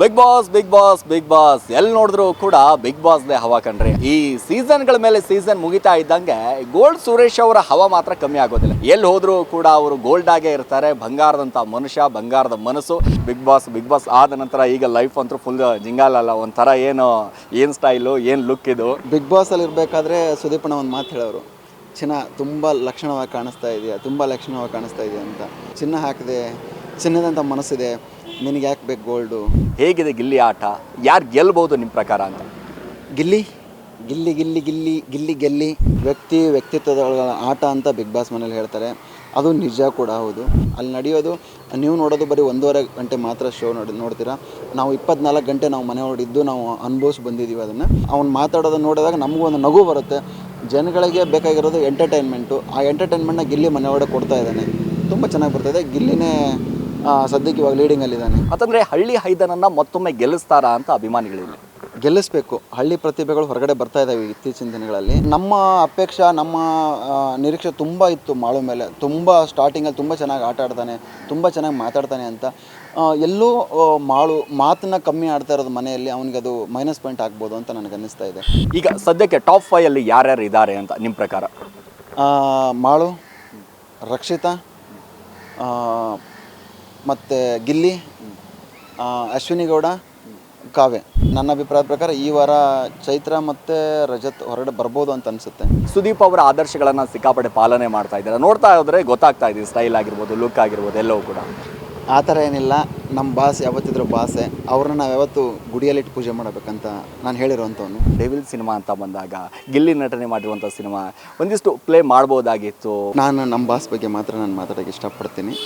Bigg Boss Bigg Boss Bigg Boss ಎಲ್ಲಿ ನೋಡಿದ್ರು ಕೂಡ ಬಿಗ್ ಬಾಸ್ದೇ ಹವಾ ಕಣ್ರಿ. ಈ ಸೀಸನ್ಗಳ ಮೇಲೆ ಸೀಸನ್ ಮುಗಿತಾ ಇದ್ದಂಗೆ ಗೋಲ್ಡ್ ಸುರೇಶ್ ಅವರ ಹವಾ ಮಾತ್ರ ಕಮ್ಮಿ ಆಗೋದಿಲ್ಲ. ಎಲ್ಲಿ ಹೋದ್ರು ಕೂಡ ಅವರು ಗೋಲ್ಡ್ ಆಗೇ ಇರ್ತಾರೆ. ಬಂಗಾರದಂತ ಮನುಷ್ಯ, ಬಂಗಾರದ ಮನಸ್ಸು. ಬಿಗ್ ಬಾಸ್ ಬಿಗ್ ಬಾಸ್ ಆದ ನಂತರ ಈಗ ಲೈಫ್ ಅಂತೂ ಫುಲ್ ಜಿಂಗಾಲಲ್ಲ ಒಂಥರ ಏನು ಏನು ಸ್ಟೈಲು ಏನು ಲುಕ್ ಇದು? ಬಿಗ್ ಬಾಸ್ ಅಲ್ಲಿ ಇರ್ಬೇಕಾದ್ರೆ ಸುದೀಪಣ್ಣ ಒಂದು ಮಾತು ಹೇಳೋರು. ಚಿನ್ನ ತುಂಬ ಲಕ್ಷಣವಾಗಿ ಕಾಣಿಸ್ತಾ ಇದೆಯಾ? ತುಂಬ ಲಕ್ಷಣವಾಗಿ ಕಾಣಿಸ್ತಾ ಇದೆಯಾ ಅಂತ. ಚಿನ್ನ ಹಾಕಿದೆ. ಚಿನ್ನದಂಥ ಮನಸ್ಸಿದೆ. ನಿನಗೆ ಯಾಕೆ ಬೇಕು ಗೋಲ್ಡು ಹೇಗಿದೆ ಗಿಲ್ಲಿ ಆಟ? ಯಾರು ಗೆಲ್ಬೋದು ನಿಮ್ಮ ಪ್ರಕಾರ ಅಂತ? ಗಿಲ್ಲಿ ಗಿಲ್ಲಿ ಗಿಲ್ಲಿ ಗಿಲ್ಲಿ ಗಿಲ್ಲಿ ಗೆಲ್ಲಿ. ವ್ಯಕ್ತಿ ವ್ಯಕ್ತಿತ್ವದ ಆಟ ಅಂತ ಬಿಗ್ ಬಾಸ್ ಮನೇಲಿ ಹೇಳ್ತಾರೆ. ಅದು ನಿಜ ಕೂಡ ಹೌದು. ಅಲ್ಲಿ ನಡೆಯೋದು ನೀವು ನೋಡೋದು ಬರೀ ಒಂದೂವರೆ ಗಂಟೆ ಮಾತ್ರ ಶೋ ನೋಡಿ ನೋಡ್ತೀರಾ. ನಾವು ಇಪ್ಪತ್ನಾಲ್ಕು ಗಂಟೆ ನಾವು ಮನೆ ಹೊರಡಿದ್ದು ನಾವು ಅನುಭವಿಸಿ ಬಂದಿದ್ದೀವಿ ಅದನ್ನು. ಅವ್ನು ಮಾತಾಡೋದನ್ನ ನೋಡಿದಾಗ ನಮಗೂ ಒಂದು ನಗು ಬರುತ್ತೆ. ಜನಗಳಿಗೆ ಬೇಕಾಗಿರೋದು ಎಂಟರ್ಟೈನ್ಮೆಂಟು ಆ ಎಂಟರ್ಟೈನ್ಮೆಂಟ್ನ ಗಿಲ್ಲಿ ಮನೆ ಒಳಗೆ ಕೊಡ್ತಾ ಇದ್ದಾನೆ. ತುಂಬ ಚೆನ್ನಾಗಿ ಬರ್ತಾಯಿದೆ ಗಿಲ್ಲಿನೇ ಸದ್ಯಕ್ಕೆ ಇವಾಗ ಲೀಡಿಂಗಲ್ಲಿದ್ದಾನೆ ಅಂತಂದ್ರೆ ಹಳ್ಳಿ ಹೈದನನ್ನ ಮತ್ತೊಮ್ಮೆ ಗೆಲ್ಲಿಸ್ತಾರಾ ಅಂತ ಅಭಿಮಾನಿಗಳಿಲ್ಲ? ಗೆಲ್ಲಿಸ್ಬೇಕು. ಹಳ್ಳಿ ಪ್ರತಿಭೆಗಳು ಹೊರಗಡೆ ಬರ್ತಾ ಇದ್ದಾವೆ ಇತ್ತೀಚಿನ ದಿನಗಳಲ್ಲಿ. ನಮ್ಮ ಅಪೇಕ್ಷೆ ನಮ್ಮ ನಿರೀಕ್ಷೆ ತುಂಬ ಇತ್ತು ಮಾಳು ಮೇಲೆ. ತುಂಬ ಸ್ಟಾರ್ಟಿಂಗಲ್ಲಿ ತುಂಬ ಚೆನ್ನಾಗಿ ಆಟ ಆಡ್ತಾನೆ ತುಂಬ ಚೆನ್ನಾಗಿ ಮಾತಾಡ್ತಾನೆ ಅಂತ. ಎಲ್ಲೂ ಮಾಳು ಮಾತನ್ನ ಕಮ್ಮಿ ಆಡ್ತಾ ಇರೋದು ಮನೆಯಲ್ಲಿ ಅವನಿಗೆ ಅದು ಮೈನಸ್ ಪಾಯಿಂಟ್ ಆಗ್ಬೋದು ಅಂತ ನನಗೆ ಅನ್ನಿಸ್ತಾ ಇದೆ. ಈಗ ಸದ್ಯಕ್ಕೆ ಟಾಪ್ ಫೈವ್ ಅಲ್ಲಿ ಯಾರ್ಯಾರು ಇದ್ದಾರೆ ಅಂತ ನಿಮ್ಮ ಪ್ರಕಾರ? ಮಾಳು ರಕ್ಷಿತಾ ಮತ್ತು ಗಿಲ್ಲಿ ಅಶ್ವಿನಿ ಗೌಡ ಕಾವ್ಯ. ನನ್ನ ಅಭಿಪ್ರಾಯದ ಪ್ರಕಾರ ಈ ವಾರ ಚೈತ್ರ ಮತ್ತು ರಜತ್ ಹೊರಗಡೆ ಬರ್ಬೋದು ಅಂತ ಅನಿಸುತ್ತೆ. ಸುದೀಪ್ ಅವರ ಆದರ್ಶಗಳನ್ನು ಸಿಕ್ಕಾಪಡೆ ಪಾಲನೆ ಮಾಡ್ತಾ ಇದ್ದಾರೆ. ನೋಡ್ತಾ ಹೋದರೆ ಗೊತ್ತಾಗ್ತಾ ಇದೆ ಸ್ಟೈಲ್ ಆಗಿರ್ಬೋದು ಲುಕ್ ಆಗಿರ್ಬೋದು ಎಲ್ಲವೂ ಕೂಡ. ಆ ಥರ ಏನಿಲ್ಲ. ನಮ್ಮ ಬಾಸ್ ಯಾವತ್ತಿದ್ರು ಬಾಸೆ. ಅವ್ರನ್ನ ನಾವು ಯಾವತ್ತು ಗುಡಿಯಲ್ಲಿಟ್ಟು ಪೂಜೆ ಮಾಡಬೇಕಂತ ನಾನು ಹೇಳಿರುವಂಥವನು. ಡೆವಿಲ್ ಸಿನಿಮಾ ಅಂತ ಬಂದಾಗ ಗಿಲ್ಲಿ ನಟನೆ ಮಾಡಿರುವಂಥ ಸಿನಿಮಾ ಒಂದಿಷ್ಟು ಪ್ಲೇ ಮಾಡ್ಬೋದಾಗಿತ್ತು. ನಾನು ನಮ್ಮ ಬಾಸ್ ಬಗ್ಗೆ ಮಾತ್ರ ನಾನು ಮಾತಾಡೋಕ್ಕೆ ಇಷ್ಟಪಡ್ತೀನಿ.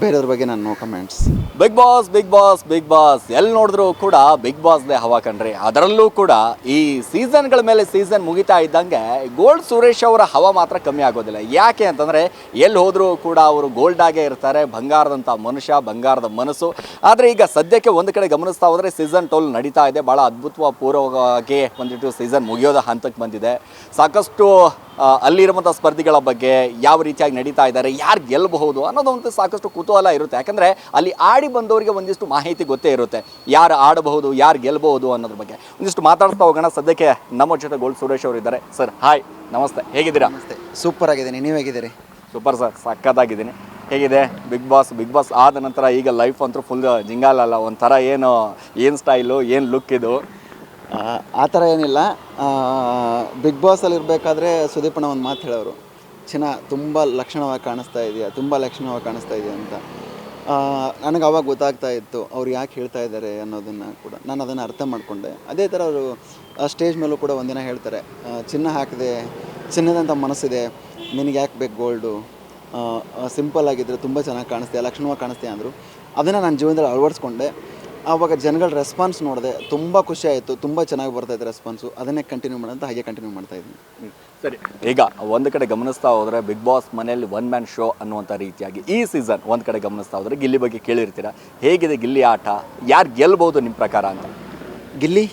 ಬೇರೆಯವ್ರ ಬಗ್ಗೆ ನಾನು no comments Bigg Boss Bigg Boss Bigg Boss ಎಲ್ಲಿ ನೋಡಿದ್ರು ಕೂಡ ಬಿಗ್ ಬಾಸ್ದೇ ಹವಾ ಕಣ್ರಿ. ಅದರಲ್ಲೂ ಕೂಡ ಈ ಸೀಸನ್ಗಳ ಮೇಲೆ ಸೀಸನ್ ಮುಗಿತಾ ಇದ್ದಂಗೆ ಗೋಲ್ಡ್ ಸುರೇಶ್ ಅವರ ಹವಾ ಮಾತ್ರ ಕಮ್ಮಿ ಆಗೋದಿಲ್ಲ. ಯಾಕೆ ಅಂತಂದರೆ ಎಲ್ಲಿ ಹೋದರೂ ಕೂಡ ಅವರು ಗೋಲ್ಡ್ ಆಗೇ ಇರ್ತಾರೆ ಬಂಗಾರದಂಥ ಮನುಷ್ಯ, ಬಂಗಾರದ ಮನಸ್ಸು. ಆದರೆ ಈಗ ಸದ್ಯಕ್ಕೆ ಒಂದು ಕಡೆ ಗಮನಿಸ್ತಾ ಹೋದರೆ ಸೀಸನ್ ಟೋಲ್ ನಡೀತಾ ಇದೆ. ಭಾಳ ಅದ್ಭುತ ಪೂರ್ವವಾಗಿ ಒಂದಿಟ್ಟು ಸೀಸನ್ ಮುಗಿಯೋದ ಹಂತಕ್ಕೆ ಬಂದಿದೆ. ಸಾಕಷ್ಟು ಅಲ್ಲಿರುವಂಥ ಸ್ಪರ್ಧಿಗಳ ಬಗ್ಗೆ ಯಾವ ರೀತಿಯಾಗಿ ನಡೀತಾ ಇದ್ದಾರೆ ಯಾರು ಗೆಲ್ಲಬಹುದು ಅನ್ನೋದೊಂದು ಸಾಕಷ್ಟು ಕುತೂಹಲ ಇರುತ್ತೆ. ಯಾಕಂದರೆ ಅಲ್ಲಿ ಆಡಿ ಬಂದವರಿಗೆ ಒಂದಿಷ್ಟು ಮಾಹಿತಿ ಗೊತ್ತೇ ಇರುತ್ತೆ. ಯಾರು ಆಡಬಹುದು ಯಾರು ಗೆಲ್ಲಬಹುದು ಅನ್ನೋದ್ರ ಬಗ್ಗೆ. ಒಂದಿಷ್ಟು ಮಾತಾಡ್ತಾ ಹೋಗೋಣ. ಸದ್ಯಕ್ಕೆ ನಮ್ಮ ಜೊತೆ ಗೋಲ್ಡ್ ಸುರೇಶ್ ಅವರು ಇದ್ದಾರೆ. ಸರ್ ಹಾಯ್ ನಮಸ್ತೆ. ಹೇಗಿದ್ದೀರಾ? ನಮಸ್ತೆ. ಸೂಪರ್ ಆಗಿದ್ದೀನಿ. ನೀವು ಹೇಗಿದ್ದೀರಿ? ಸೂಪರ್ ಸರ್ ಸಕ್ಕತ್ತಾಗಿದ್ದೀನಿ ಹೇಗಿದೆ? ಬಿಗ್ ಬಾಸ್ ಬಿಗ್ ಬಾಸ್ ಆದ ನಂತರ ಈಗ ಲೈಫ್ ಅಂತೂ ಫುಲ್ ಜಿಂಗಾಲಲ್ಲ ಒಂಥರ ಏನು ಏನು ಸ್ಟೈಲು ಏನು ಲುಕ್ ಇದು? ಆ, ಥರ ಏನಿಲ್ಲ. ಬಿಗ್ ಬಾಸಲ್ಲಿ ಇರಬೇಕಾದ್ರೆ ಸುದೀಪಣ್ಣ ಒಂದು ಮಾತು ಹೇಳೋರು. ಚಿನ್ನ ತುಂಬ ಲಕ್ಷಣವಾಗಿ ಕಾಣಿಸ್ತಾ ಇದೆಯಾ ತುಂಬ ಲಕ್ಷಣವಾಗಿ ಕಾಣಿಸ್ತಾ ಇದೆಯಾ ಅಂತ. ನನಗೆ ಅವಾಗ ಗೊತ್ತಾಗ್ತಾ ಇತ್ತು ಅವ್ರು ಯಾಕೆ ಹೇಳ್ತಾ ಇದ್ದಾರೆ ಅನ್ನೋದನ್ನು ಕೂಡ. ನಾನು ಅದನ್ನು ಅರ್ಥ ಮಾಡಿಕೊಂಡೆ. ಅದೇ ಥರ ಅವರು ಸ್ಟೇಜ್ ಮೇಲೂ ಕೂಡ ಒಂದಿನ ಹೇಳ್ತಾರೆ ಚಿನ್ನ ಹಾಕಿದೆ ಚಿನ್ನದಂಥ ಮನಸ್ಸಿದೆ ನಿನಗೆ ಯಾಕೆ ಬೇಕು ಗೋಲ್ಡು? ಸಿಂಪಲ್ ಆಗಿದ್ದರೆ ತುಂಬ ಚೆನ್ನಾಗಿ ಕಾಣಿಸ್ತೀಯ ಲಕ್ಷಣವಾಗಿ ಕಾಣಿಸ್ತೀಯ ಅಂದರು. ಅದನ್ನು ನಾನು ಜೀವನದಲ್ಲಿ ಅಳವಡಿಸ್ಕೊಂಡೆ. ಆವಾಗ ಜನಗಳ ರೆಸ್ಪಾನ್ಸ್ ನೋಡಿದೆ ತುಂಬ ಖುಷಿ ಆಯಿತು ತುಂಬ ಚೆನ್ನಾಗಿ ಬರ್ತಾ ಇದೆ ರೆಸ್ಪಾನ್ಸು ಅದನ್ನೇ ಕಂಟಿನ್ಯೂ ಮಾಡೋಂತ ಹಾಗೆ ಕಂಟಿನ್ಯೂ ಮಾಡ್ತಾ ಇದ್ದೀನಿ. ಸರಿ ಈಗ ಒಂದು ಕಡೆ ಗಮನಿಸ್ತಾ ಹೋದರೆ ಬಿಗ್ ಬಾಸ್ ಮನೆಯಲ್ಲಿ ಒನ್ ಮ್ಯಾನ್ ಶೋ ಅನ್ನುವಂಥ ರೀತಿಯಾಗಿ ಈ ಸೀಸನ್ ಒಂದು ಕಡೆ ಗಮನಿಸ್ತಾ ಹೋದರೆ ಗಿಲ್ಲಿ ಬಗ್ಗೆ ಕೇಳಿರ್ತೀರಾ? ಹೇಗಿದೆ ಗಿಲ್ಲಿ ಆಟ? ಯಾರು ಗೆಲ್ಬೋದು ನಿಮ್ಮ ಪ್ರಕಾರ ಅಂತ? ಗಿಲ್ಲಿ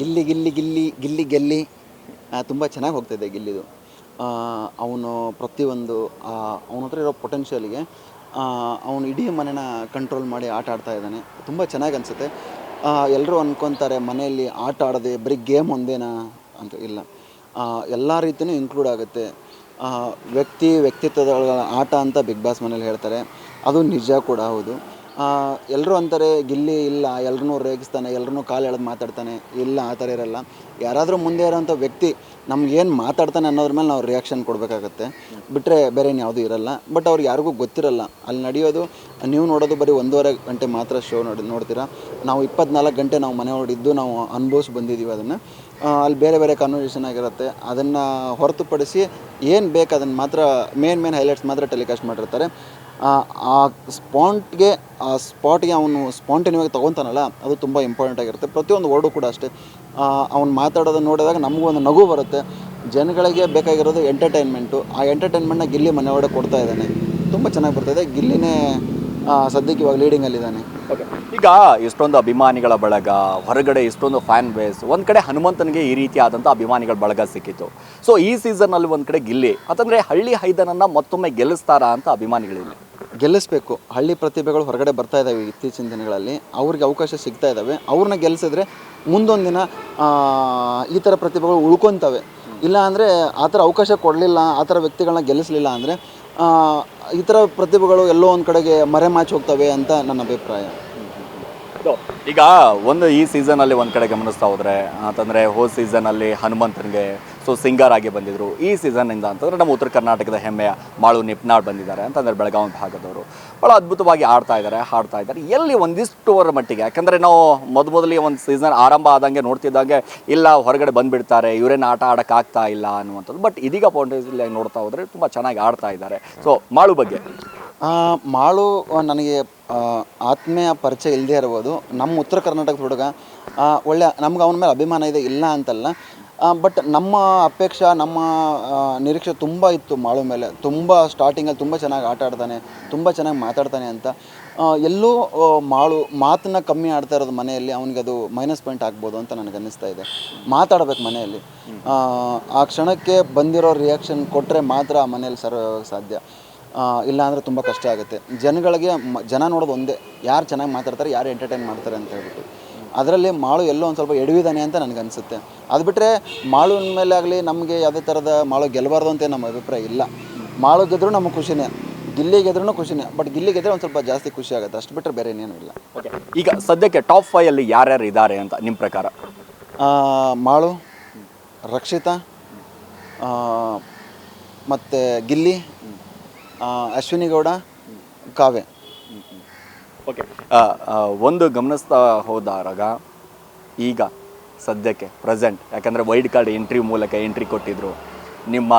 ಗಿಲ್ಲಿ ಗಿಲ್ಲಿ ಗಿಲ್ಲಿ ಗಿಲ್ಲಿ ಗೆಲ್ಲಿ. ತುಂಬ ಚೆನ್ನಾಗಿ ಹೋಗ್ತಾಯಿದೆ ಗಿಲ್ಲಿದು. ಅವನು ಪ್ರತಿಯೊಂದು ಅವನ ಹತ್ರ ಇರೋ ಪೊಟೆನ್ಷಿಯಲ್ಗೆ ಅವನು ಇಡೀ ಮನೆನ ಕಂಟ್ರೋಲ್ ಮಾಡಿ ಆಟ ಆಡ್ತಾ ಇದ್ದಾನೆ. ತುಂಬ ಚೆನ್ನಾಗಿ ಅನಿಸುತ್ತೆ. ಎಲ್ಲರೂ ಅಂದ್ಕೊತಾರೆ ಮನೆಯಲ್ಲಿ ಆಟ ಆಡೋದೇ ಬರೀ ಗೇಮ್ ಒಂದೇನಾ ಅಂತ. ಇಲ್ಲ. ಎಲ್ಲ ರೀತಿಯೂ ಇನ್ಕ್ಲೂಡ್ ಆಗುತ್ತೆ. ವ್ಯಕ್ತಿ ವ್ಯಕ್ತಿತ್ವದ ಆಟ ಅಂತ ಬಿಗ್ ಬಾಸ್ ಮನೇಲಿ ಹೇಳ್ತಾರೆ. ಅದು ನಿಜ ಕೂಡ ಹೌದು. ಎಲ್ಲರೂ ಅಂತಾರೆ, ಗಿಲ್ಲಿ ಇಲ್ಲ ಎಲ್ರೂ ರೇಗಿಸ್ತಾನೆ ಎಲ್ರೂ ಕಾಲು ಎಳೆದು ಮಾತಾಡ್ತಾನೆ, ಇಲ್ಲ ಆ ಥರ ಇರಲ್ಲ. ಯಾರಾದರೂ ಮುಂದೆ ಇರೋಂಥ ವ್ಯಕ್ತಿ ನಮ್ಗೇನು ಏನು ಮಾತಾಡ್ತಾನೆ ಅನ್ನೋದ್ರ ಮೇಲೆ ನಾವು ರಿಯಾಕ್ಷನ್ ಕೊಡಬೇಕಾಗತ್ತೆ. ಬಿಟ್ಟರೆ ಬೇರೆ ಯಾವುದೂ ಇರಲ್ಲ. ಬಟ್ ಅವ್ರಿಗೆ ಯಾರಿಗೂ ಗೊತ್ತಿರಲ್ಲ. ಅಲ್ಲಿ ನಡೆಯೋದು, ನೀವು ನೋಡೋದು ಬರೀ ಒಂದೂವರೆ ಗಂಟೆ ಮಾತ್ರ ಶೋ ನೋಡಿ, ನೋಡ್ತೀರಾ. ನಾವು ಇಪ್ಪತ್ನಾಲ್ಕು ಗಂಟೆ ನಾವು ಮನೆ ಹೊಡಿದ್ದು ನಾವು ಅನುಭವಿಸಿ ಬಂದಿದ್ದೀವಿ ಅದನ್ನು. ಅಲ್ಲಿ ಬೇರೆ ಬೇರೆ ಕಾನ್ವರ್ಸೇಷನ್ ಆಗಿರುತ್ತೆ. ಅದನ್ನು ಹೊರತುಪಡಿಸಿ ಏನು ಬೇಕು ಅದನ್ನು ಮಾತ್ರ ಮೇನ್ ಮೇನ್ ಹೈಲೈಟ್ಸ್ ಮಾತ್ರ ಟೆಲಿಕಾಸ್ಟ್ ಮಾಡಿರ್ತಾರೆ. ಆ, ಸ್ಪಾಂಟ್ಗೆ ಆ ಸ್ಪಾಟ್ಗೆ ಅವನು ಸ್ಪಾಂಟೇನಿಯಾಗಿ ತೊಗೊತಾನಲ್ಲ ಅದು ತುಂಬ ಇಂಪಾರ್ಟೆಂಟ್ ಆಗಿರುತ್ತೆ. ಪ್ರತಿಯೊಂದು ವರ್ಡು ಕೂಡ ಅಷ್ಟೇ. ಅವ್ನು ಮಾತಾಡೋದನ್ನು ನೋಡಿದಾಗ ನಮಗೂ ಒಂದು ನಗು ಬರುತ್ತೆ. ಜನಗಳಿಗೆ ಬೇಕಾಗಿರೋದು ಎಂಟರ್ಟೈನ್ಮೆಂಟು ಆ ಎಂಟರ್ಟೈನ್ಮೆಂಟ್ನ ಗಿಲ್ಲಿ ಮನೆ ಒಳಗೆ ಕೊಡ್ತಾ ಇದ್ದಾನೆ. ತುಂಬ ಚೆನ್ನಾಗಿ ಬರ್ತಾಯಿದೆ ಗಿಲ್ಲಿನೇ ಸದ್ಯಕ್ಕೆ ಇವಾಗ ಲೀಡಿಂಗಲ್ಲಿದ್ದಾನೆ ಓಕೆ ಈಗ ಇಷ್ಟೊಂದು ಅಭಿಮಾನಿಗಳ ಬಳಗ ಹೊರಗಡೆ ಇಷ್ಟೊಂದು ಫ್ಯಾನ್ ಬೇಸ್ ಒಂದು ಕಡೆ ಹನುಮಂತನಿಗೆ ಈ ರೀತಿಯಾದಂಥ ಅಭಿಮಾನಿಗಳ ಬಳಗ ಸಿಕ್ಕಿತ್ತು. ಸೊ ಈ ಸೀಸನ್ನಲ್ಲಿ ಒಂದು ಕಡೆ ಗಿಲ್ಲಿ ಅಂತಂದರೆ ಹಳ್ಳಿ ಹೈದನನ್ನು ಮತ್ತೊಮ್ಮೆ ಗೆಲ್ಲಿಸ್ತಾರಾ ಅಂತ ಅಭಿಮಾನಿಗಳಿಲ್ಲ? ಗೆಲ್ಲಿಸ್ಬೇಕು. ಹಳ್ಳಿ ಪ್ರತಿಭೆಗಳು ಹೊರಗಡೆ ಬರ್ತಾ ಇದ್ದಾವೆ ಇತ್ತೀಚಿನ ದಿನಗಳಲ್ಲಿ. ಅವ್ರಿಗೆ ಅವಕಾಶ ಸಿಗ್ತಾ ಇದ್ದಾವೆ ಅವ್ರನ್ನ ಗೆಲ್ಲಿಸಿದ್ರೆ ಮುಂದೊಂದು ದಿನ ಈ ಥರ ಪ್ರತಿಭೆಗಳು ಉಳ್ಕೊತವೆ. ಇಲ್ಲ ಅಂದರೆ ಆ ಥರ ಅವಕಾಶ ಕೊಡಲಿಲ್ಲ, ಆ ಥರ ವ್ಯಕ್ತಿಗಳನ್ನ ಗೆಲ್ಲಿಸಲಿಲ್ಲ ಅಂದರೆ ಈ ಥರ ಪ್ರತಿಭೆಗಳು ಎಲ್ಲೋ ಒಂದು ಕಡೆಗೆ ಮರೆಮಾಚಿ ಹೋಗ್ತವೆ ಅಂತ ನನ್ನ ಅಭಿಪ್ರಾಯ. ಈಗ ಒಂದು ಈ ಸೀಸನಲ್ಲಿ ಒಂದು ಕಡೆ ಗಮನಿಸ್ತಾ ಹೋದರೆ, ಅಂತಂದರೆ ಹೋದ ಸೀಸನಲ್ಲಿ ಹನುಮಂತನಿಗೆ ಸೊ ಸಿಂಗರ್ ಆಗಿ ಬಂದಿದ್ರು. ಈ ಸೀಸನ್ನಿಂದ ಅಂತಂದ್ರೆ ನಮ್ಮ ಉತ್ತರ ಕರ್ನಾಟಕದ ಹೆಮ್ಮೆಯ ಮಾಳು ನಿಪ್ನಾಡ್ ಬಂದಿದ್ದಾರೆ ಅಂತಂದ್ರೆ ಬೆಳಗಾವಿ ಭಾಗದವರು. ಭಾಳ ಅದ್ಭುತವಾಗಿ ಆಡ್ತಾ ಇದ್ದಾರೆ, ಹಾಡ್ತಾ ಇದ್ದಾರೆ. ಎಲ್ಲಿ ಒಂದಿಷ್ಟುವರ ಮಟ್ಟಿಗೆ, ಯಾಕಂದರೆ ನಾವು ಮೊದಮೊದಲಿಗೆ ಒಂದು ಸೀಸನ್ ಆರಂಭ ಆದಂಗೆ ನೋಡ್ತಿದ್ದಂಗೆ ಇಲ್ಲ, ಹೊರಗಡೆ ಬಂದುಬಿಡ್ತಾರೆ, ಇವರೇನು ಆಟ ಆಡೋಕ್ಕಾಗ್ತಾ ಇಲ್ಲ ಅನ್ನುವಂಥದ್ದು. ಬಟ್ ಇದೀಗ ಪೌಂಡೇಜಲ್ಲಿ ನೋಡ್ತಾ ಹೋದರೆ ತುಂಬ ಚೆನ್ನಾಗಿ ಆಡ್ತಾ ಇದ್ದಾರೆ. ಸೊ ಮಾಳು ಬಗ್ಗೆ. ಮಾಳು ನನಗೆ ಆತ್ಮೀಯ ಪರಿಚಯ ಇಲ್ಲದೆ ಇರ್ಬೋದು. ನಮ್ಮ ಉತ್ತರ ಕರ್ನಾಟಕದ ಹುಡುಗ ಒಳ್ಳೆ, ನಮ್ಗೆ ಅವನ ಮೇಲೆ ಅಭಿಮಾನ ಇದೆ ಇಲ್ಲ ಅಂತಲ್ಲ. ಬಟ್ ನಮ್ಮ ಅಪೇಕ್ಷೆ ನಮ್ಮ ನಿರೀಕ್ಷೆ ತುಂಬ ಇತ್ತು ಮಾಳು ಮೇಲೆ. ತುಂಬ ಸ್ಟಾರ್ಟಿಂಗಲ್ಲಿ ತುಂಬ ಚೆನ್ನಾಗಿ ಆಟ ಆಡ್ತಾನೆ ತುಂಬ ಚೆನ್ನಾಗಿ ಮಾತಾಡ್ತಾನೆ ಅಂತ. ಎಲ್ಲೋ ಮಾಳು ಮಾತನ್ನ ಕಮ್ಮಿ ಆಡ್ತಾ ಇರೋದು ಮನೆಯಲ್ಲಿ ಅವನಿಗೆ ಅದು ಮೈನಸ್ ಪಾಯಿಂಟ್ ಆಗ್ಬೋದು ಅಂತ ನನಗೆ ಅನ್ನಿಸ್ತಾ ಇದೆ. ಮಾತಾಡ್ಬೇಕು ಮನೆಯಲ್ಲಿ. ಆ, ಕ್ಷಣಕ್ಕೆ ಬಂದಿರೋ ರಿಯಾಕ್ಷನ್ ಕೊಟ್ಟರೆ ಮಾತ್ರ ಆ ಮನೆಯಲ್ಲಿ ಸರ್ ಸಾಧ್ಯ. ಇಲ್ಲಾಂದರೆ ತುಂಬ ಕಷ್ಟ ಆಗುತ್ತೆ. ಜನಗಳಿಗೆ ಜನ ನೋಡೋದು ಒಂದೇ. ಯಾರು ಚೆನ್ನಾಗಿ ಮಾತಾಡ್ತಾರೆ ಯಾರು ಎಂಟರ್ಟೈನ್ ಮಾಡ್ತಾರೆ ಅಂತ ಹೇಳ್ಬಿಟ್ಟು. ಅದರಲ್ಲಿ ಮಾಳು ಎಲ್ಲೋ ಒಂದು ಸ್ವಲ್ಪ ಎಡವಿದಾನೆ ಅಂತ ನನಗೆ ಅನಿಸುತ್ತೆ. ಅದು ಬಿಟ್ಟರೆ ಮಾಳುವಿನ ಮೇಲೆ ಆಗಲಿ ನಮಗೆ ಯಾವುದೇ ಥರದ ಮಾಳು ಗೆಲ್ಲಬಾರ್ದು ಅಂತ ನಮ್ಮ ಅಭಿಪ್ರಾಯ ಇಲ್ಲ. ಮಾಳು ಗೆದ್ರೂ ನಮಗೆ ಖುಷಿನೇ ಗಿಲ್ಲಿ ಗೆದ್ರೂ ಖುಷಿನೇ ಬಟ್ ಗಿಲ್ಲಿ ಗೆದ್ರೆ ಒಂದು ಸ್ವಲ್ಪ ಜಾಸ್ತಿ ಖುಷಿ ಆಗುತ್ತೆ. ಅಷ್ಟು ಬಿಟ್ಟರೆ ಬೇರೆ ಇನ್ನೇನು ಇಲ್ಲ. ಓಕೆ ಈಗ ಸದ್ಯಕ್ಕೆ ಟಾಪ್ ಫೈವ್ ಅಲ್ಲಿ ಯಾರ್ಯಾರು ಇದ್ದಾರೆ ಅಂತ ನಿಮ್ಮ ಪ್ರಕಾರ? ಮಾಳು ರಕ್ಷಿತಾ ಮತ್ತು ಗಿಲ್ಲಿ ಅಶ್ವಿನಿ ಗೌಡ ಕಾವ್ಯ. ಓಕೆ ಒಂದು ಗಮನಿಸ್ತಾ ಹೋದಾಗ ಈಗ ಸದ್ಯಕ್ಕೆ ಪ್ರೆಸೆಂಟ್ ಯಾಕಂದರೆ ವೈಲ್ಡ್ ಕಾರ್ಡ್ ಎಂಟ್ರಿ ಮೂಲಕ ಎಂಟ್ರಿ ಕೊಟ್ಟಿದ್ದರು ನಿಮ್ಮ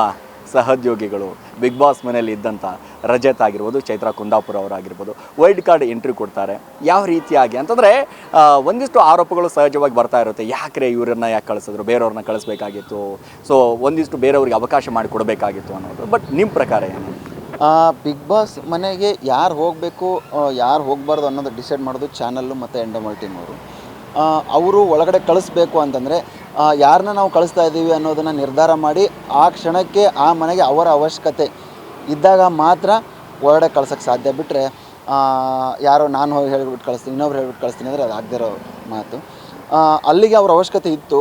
ಸಹೋದ್ಯೋಗಿಗಳು ಬಿಗ್ ಬಾಸ್ ಮನೆಯಲ್ಲಿ ಇದ್ದಂಥ ರಜತ್ ಆಗಿರ್ಬೋದು, ಚೈತ್ರ ಕುಂದಾಪುರ ಅವರಾಗಿರ್ಬೋದು ವೈಲ್ಡ್ ಕಾರ್ಡ್ ಎಂಟ್ರಿ ಕೊಡ್ತಾರೆ. ಯಾವ ರೀತಿಯಾಗಿ ಅಂತಂದರೆ ಒಂದಿಷ್ಟು ಆರೋಪಗಳು ಸಹಜವಾಗಿ ಬರ್ತಾ ಇರುತ್ತೆ. ಯಾಕ್ರೆ ಇವರನ್ನ ಯಾಕೆ ಕಳಿಸಿದ್ರು? ಬೇರೆಯವ್ರನ್ನ ಕಳಿಸ್ಬೇಕಾಗಿತ್ತು. ಸೊ ಒಂದಿಷ್ಟು ಬೇರೆಯವ್ರಿಗೆ ಅವಕಾಶ ಮಾಡಿ ಕೊಡಬೇಕಾಗಿತ್ತು ಅನ್ನೋದು. ಬಟ್ ನಿಮ್ಮ ಪ್ರಕಾರ ಏನು? ಬಿಗ್ ಬಾಸ್ ಮನೆಗೆ ಯಾರು ಹೋಗಬೇಕು ಯಾರು ಹೋಗಬಾರ್ದು ಅನ್ನೋದು ಡಿಸೈಡ್ ಮಾಡೋದು ಚಾನಲ್ಲು ಮತ್ತು ಎಂಡಮಲ್ ಟೀಮ್ ಅವರು. ಅವರು ಒಳಗಡೆ ಕಳಿಸ್ಬೇಕು ಅಂತಂದರೆ ಯಾರನ್ನ ನಾವು ಕಳಿಸ್ತಾ ಇದ್ದೀವಿ ಅನ್ನೋದನ್ನು ನಿರ್ಧಾರ ಮಾಡಿ ಆ ಕ್ಷಣಕ್ಕೆ ಆ ಮನೆಗೆ ಅವರ ಅವಶ್ಯಕತೆ ಇದ್ದಾಗ ಮಾತ್ರ ಒಳಗಡೆ ಕಳ್ಸೋಕ್ಕೆ ಸಾಧ್ಯ. ಬಿಟ್ಟರೆ ಯಾರೋ ನಾನು ಹೋಗಿ ಹೇಳಿಬಿಟ್ಟು ಕಳಿಸ್ತೀನಿ, ಇನ್ನೊಬ್ರು ಹೇಳ್ಬಿಟ್ಟು ಕಳಿಸ್ತೀನಿ ಅಂದರೆ ಅದು ಆಗದಿರೋ ಮಾತು. ಅಲ್ಲಿಗೆ ಅವ್ರ ಅವಶ್ಯಕತೆ ಇತ್ತು.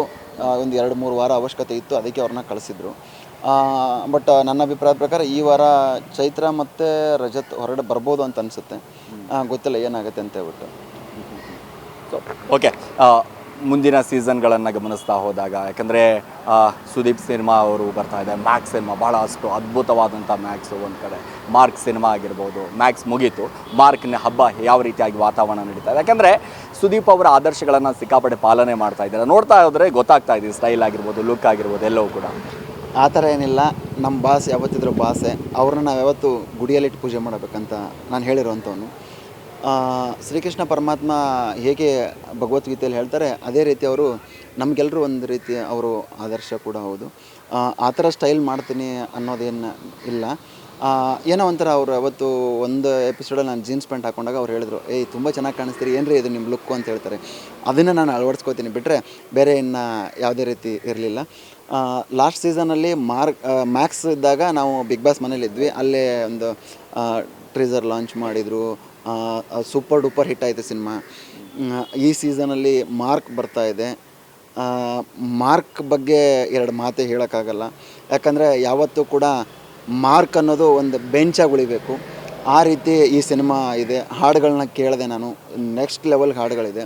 ಒಂದು ಎರಡು ಮೂರು ವಾರ ಅವಶ್ಯಕತೆ ಇತ್ತು, ಅದಕ್ಕೆ ಅವ್ರನ್ನ ಕಳಿಸಿದ್ರು. ಬಟ್ ನನ್ನ ಅಭಿಪ್ರಾಯದ ಪ್ರಕಾರ ಈ ವಾರ ಚೈತ್ರ ಮತ್ತು ರಜತ್ ಹೊರಗಡೆ ಬರ್ಬೋದು ಅಂತ ಅನಿಸುತ್ತೆ. ಗೊತ್ತಿಲ್ಲ ಏನಾಗುತ್ತೆ ಅಂತ ಹೇಳ್ಬಿಟ್ಟು. ಓಕೆ ಮುಂದಿನ ಸೀಸನ್ಗಳನ್ನು ಗಮನಿಸ್ತಾ ಹೋದಾಗ, ಯಾಕಂದರೆ ಸುದೀಪ್ ಸಿನಿಮಾ ಅವರು ಬರ್ತಾ ಇದೆ. ಮ್ಯಾಕ್ಸ್ ಸಿನಿಮಾ ಭಾಳ ಅಷ್ಟು ಅದ್ಭುತವಾದಂಥ ಮ್ಯಾಕ್ಸು ಒಂದು ಕಡೆ. ಮಾರ್ಕ್ ಸಿನಿಮಾ ಆಗಿರ್ಬೋದು. ಮ್ಯಾಕ್ಸ್ ಮುಗೀತು. ಮಾರ್ಕ್ನ ಹಬ್ಬ ಯಾವ ರೀತಿಯಾಗಿ ವಾತಾವರಣ ನಡೀತಾ ಇದೆ? ಯಾಕಂದರೆ, ಸುದೀಪ್ ಅವರ ಆದರ್ಶಗಳನ್ನು ಸಿಕ್ಕಾಪಡೆ ಪಾಲನೆ ಮಾಡ್ತಾ ಇದ್ದಾರೆ. ನೋಡ್ತಾ ಹೋದರೆ ಗೊತ್ತಾಗ್ತಾ ಇದೆ. ಸ್ಟೈಲ್ ಆಗಿರ್ಬೋದು ಲುಕ್ ಆಗಿರ್ಬೋದು, ಎಲ್ಲವೂ ಕೂಡ. ಆ ಥರ ಏನಿಲ್ಲ. ನಮ್ಮ ಬಾಸ್ ಯಾವತ್ತಿದ್ರು ಬಾಸೆ. ಅವ್ರನ್ನ ನಾವು ಯಾವತ್ತು ಗುಡಿಯಲ್ಲಿಟ್ಟು ಪೂಜೆ ಮಾಡಬೇಕಂತ ನಾನು ಹೇಳಿರೋವಂಥವನು. ಶ್ರೀಕೃಷ್ಣ ಪರಮಾತ್ಮ ಹೇಗೆ ಭಗವದ್ಗೀತೆಯಲ್ಲಿ ಹೇಳ್ತಾರೆ ಅದೇ ರೀತಿ ಅವರು ನಮಗೆಲ್ಲರೂ ಒಂದು ರೀತಿ ಅವರು ಆದರ್ಶ ಕೂಡ ಹೌದು. ಆ, ಥರ ಸ್ಟೈಲ್ ಮಾಡ್ತೀನಿ ಅನ್ನೋದೇನು ಇಲ್ಲ. ಏನೋ ಒಂಥರ ಅವರು ಅವತ್ತು ಒಂದು ಎಪಿಸೋಡಲ್ಲಿ ನಾನು ಜೀನ್ಸ್ ಪ್ಯಾಂಟ್ ಹಾಕೊಂಡಾಗ ಅವ್ರು ಹೇಳಿದ್ರು, ಏಯ್, ತುಂಬ ಚೆನ್ನಾಗಿ ಕಾಣಿಸ್ತೀರಿ, ಏನ್ರಿ ಇದು ನಿಮ್ಮ ಲುಕ್ಕು ಅಂತ ಹೇಳ್ತಾರೆ. ಅದನ್ನು ನಾನು ಅಳವಡಿಸ್ಕೋತೀನಿ ಬಿಟ್ಟರೆ ಬೇರೆ ಇನ್ನು ಯಾವುದೇ ರೀತಿ ಇರಲಿಲ್ಲ. ಲಾಸ್ಟ್ ಸೀಸನಲ್ಲಿ ಮಾರ್ಕ್ ಮ್ಯಾಕ್ಸ್ ಇದ್ದಾಗ ನಾವು ಬಿಗ್ ಬಾಸ್ ಮನೇಲಿದ್ವಿ ಅಲ್ಲೇ ಒಂದು ಟ್ರೀಸರ್ ಲಾಂಚ್ ಮಾಡಿದರು ಸೂಪರ್ ಡೂಪರ್ ಹಿಟ್ ಆಯಿತು ಸಿನಿಮಾ. ಈ ಸೀಸನಲ್ಲಿ ಮಾರ್ಕ್ ಬರ್ತಾ ಇದೆ. ಮಾರ್ಕ್ ಬಗ್ಗೆ ಎರಡು ಮಾತೇ ಹೇಳೋಕ್ಕಾಗಲ್ಲ. ಯಾಕಂದರೆ ಯಾವತ್ತೂ ಕೂಡ ಮಾರ್ಕ್ ಅನ್ನೋದು ಒಂದು ಬೆಂಚಾಗಿ ಉಳಿಬೇಕು. ಆ ರೀತಿ ಈ ಸಿನಿಮಾ ಇದೆ. ಹಾಡುಗಳನ್ನ ಕೇಳಿದೆ ನಾನು. ನೆಕ್ಸ್ಟ್ ಲೆವೆಲ್ ಹಾಡುಗಳಿದೆ.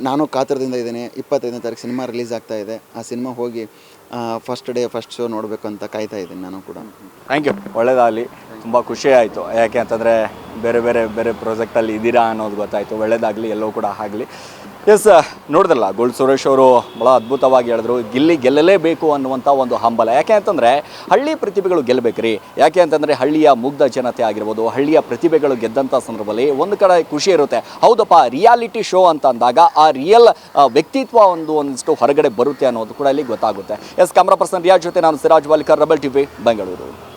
ನಾನು ಕಾತರದಿಂದ ಇದ್ದೀನಿ. ಇಪ್ಪತ್ತೈದನೇ ತಾರೀಕು ಸಿನಿಮಾ ರಿಲೀಸ್ ಆಗ್ತಾ ಇದೆ. ಆ ಸಿನಿಮಾ ಹೋಗಿ ಫಸ್ಟ್ ಡೇ ಫಸ್ಟ್ ಶೋ ನೋಡಬೇಕು ಅಂತ ಕಾಯ್ತಾ ಇದ್ದೀನಿ ನಾನು ಕೂಡ. ಥ್ಯಾಂಕ್ ಯು ಒಳ್ಳೇದಾಗಲಿ. ತುಂಬ ಖುಷಿ ಆಯಿತು. ಯಾಕೆ ಅಂತಂದರೆ, ಬೇರೆ ಬೇರೆ ಬೇರೆ ಪ್ರಾಜೆಕ್ಟಲ್ಲಿ ಇದ್ದೀರಾ ಅನ್ನೋದು ಗೊತ್ತಾಯಿತು. ಒಳ್ಳೇದಾಗಲಿ. ಎಲ್ಲವೂ ಕೂಡ ಆಗಲಿ. ಎಸ್ ನೋಡಿದ್ರಲ್ಲ ಗೋಲ್ಡ್ ಸುರೇಶ್ ಅವರು ಭಾಳ ಅದ್ಭುತವಾಗಿ ಹೇಳಿದ್ರು, ಗಿಲ್ಲಿ ಗೆಲ್ಲಲೇಬೇಕು ಅನ್ನುವಂಥ ಒಂದು ಹಂಬಲ. ಯಾಕೆ ಅಂತಂದರೆ, ಹಳ್ಳಿ ಪ್ರತಿಭೆಗಳು ಗೆಲ್ಲಬೇಕ್ರಿ ಯಾಕೆ ಅಂತಂದರೆ, ಹಳ್ಳಿಯ ಮುಗ್ಧ ಜನತೆ ಆಗಿರ್ಬೋದು, ಹಳ್ಳಿಯ ಪ್ರತಿಭೆಗಳು ಗೆದ್ದಂಥ ಸಂದರ್ಭದಲ್ಲಿ ಒಂದು ಕಡೆ ಖುಷಿ ಇರುತ್ತೆ. ಹೌದಪ್ಪ ರಿಯಾಲಿಟಿ ಶೋ ಅಂತ ಅಂದಾಗ ಆ ರಿಯಲ್ ವ್ಯಕ್ತಿತ್ವ ಒಂದು ಒಂದಿಷ್ಟು ಹೊರಗಡೆ ಬರುತ್ತೆ ಅನ್ನೋದು ಕೂಡ ಇಲ್ಲಿ ಗೊತ್ತಾಗುತ್ತೆ. ಎಸ್ ಕ್ಯಾಮ್ರಾ ಪರ್ಸನ್ ರಿಯಾಜ್ ಜೊತೆ ನಾನು ಸಿರಾಜ್ ವಾಲಿಕರ್ ರಬಲ್ ಟಿವಿ ಬೆಂಗಳೂರು